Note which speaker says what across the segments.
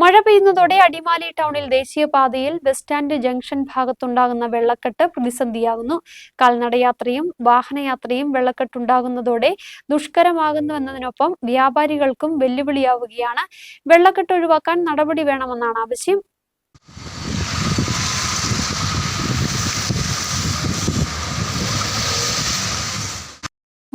Speaker 1: മഴ പെയ്യുന്നതോടെ അടിമാലി ടൗണിൽ ദേശീയപാതയിൽ ബസ് സ്റ്റാൻഡ് ജംഗ്ഷൻ ഭാഗത്തുണ്ടാകുന്ന വെള്ളക്കെട്ട് പ്രതിസന്ധിയാകുന്നു. കാൽനടയാത്രയും വാഹനയാത്രയും വെള്ളക്കെട്ടുണ്ടാകുന്നതോടെ ദുഷ്കരമാകുന്നുവെന്നതിനൊപ്പം വ്യാപാരികൾക്കും വെല്ലുവിളിയാവുകയാണ്. വെള്ളക്കെട്ട് ഒഴിവാക്കാൻ നടപടി വേണമെന്നാണ് ആവശ്യം.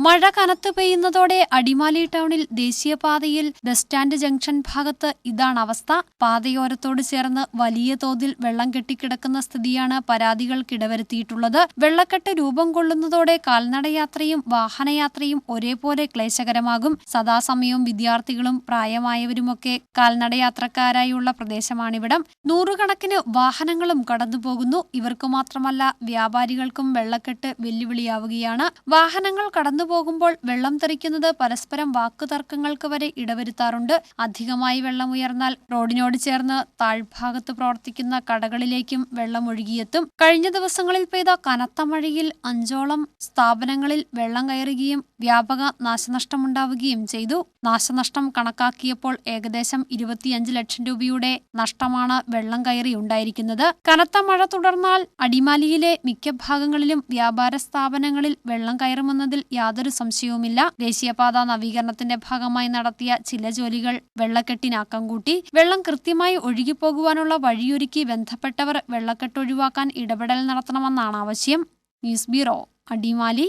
Speaker 1: മഴ കനത്ത് പെയ്യുന്നതോടെ അടിമാലി ടൗണിൽ ദേശീയപാതയിൽ ബസ് സ്റ്റാൻഡ് ജംഗ്ഷൻ ഭാഗത്ത് ഇതാണ് അവസ്ഥ. പാതയോരത്തോട് ചേർന്ന് വലിയ തോതിൽ വെള്ളം കെട്ടിക്കിടക്കുന്ന സ്ഥിതിയാണ് പരാതികൾക്കിടവരുത്തിയിട്ടുള്ളത് വെള്ളക്കെട്ട് രൂപം കൊള്ളുന്നതോടെ കാൽനടയാത്രയും വാഹനയാത്രയും ഒരേപോലെ ക്ലേശകരമാകും. സദാസമയവും വിദ്യാർത്ഥികളും പ്രായമായവരുമൊക്കെ കാൽനടയാത്രക്കാരായുള്ള പ്രദേശമാണിവിടം. നൂറുകണക്കിന് വാഹനങ്ങളും കടന്നുപോകുന്നു. ഇവർക്ക് മാത്രമല്ല വ്യാപാരികൾക്കും വെള്ളക്കെട്ട് വെല്ലുവിളിയാവുകയാണ്. വാഹനങ്ങൾ കടന്നുപോകുമ്പോൾ വെള്ളം തെറിക്കുന്നത് പരസ്പരം വാക്കുതർക്കങ്ങൾക്ക് വരെ ഇടവരുത്താറുണ്ട്. അധികമായി വെള്ളം ഉയർന്നാൽ റോഡിനോട് ചേർന്ന് താഴ്ഭാഗത്ത് പ്രവർത്തിക്കുന്ന കടകളിലേക്കും വെള്ളം ഒഴുകിയെത്തും. കഴിഞ്ഞ ദിവസങ്ങളിൽ പെയ്ത കനത്ത മഴയിൽ അഞ്ചോളം സ്ഥാപനങ്ങളിൽ വെള്ളം കയറുകയും വ്യാപക നാശനഷ്ടമുണ്ടാവുകയും ചെയ്തു. നാശനഷ്ടം കണക്കാക്കിയപ്പോൾ ഏകദേശം ഇരുപത്തിയഞ്ച് ലക്ഷം രൂപയുടെ നഷ്ടമാണ് വെള്ളം കയറി ഉണ്ടായിരിക്കുന്നത്. കനത്ത മഴ തുടർന്നാൽ അടിമാലിയിലെ മിക്ക ഭാഗങ്ങളിലും വ്യാപാര സ്ഥാപനങ്ങളിൽ വെള്ളം കയറുമെന്നതിൽ യാതൊരു സംശയവുമില്ല. ദേശീയപാത നവീകരണത്തിന്റെ ഭാഗമായി നടത്തിയ ചില ജോലികൾ വെള്ളക്കെട്ടിനാക്കം കൂട്ടി. വെള്ളം കൃത്യമായി ഒഴുകിപ്പോകുവാനുള്ള വഴിയൊരുക്കി ബന്ധപ്പെട്ടവർ വെള്ളക്കെട്ട് ഒഴിവാക്കാൻ ഇടപെടൽ നടത്തണമെന്നാണ് ആവശ്യം. News bureau Adimali.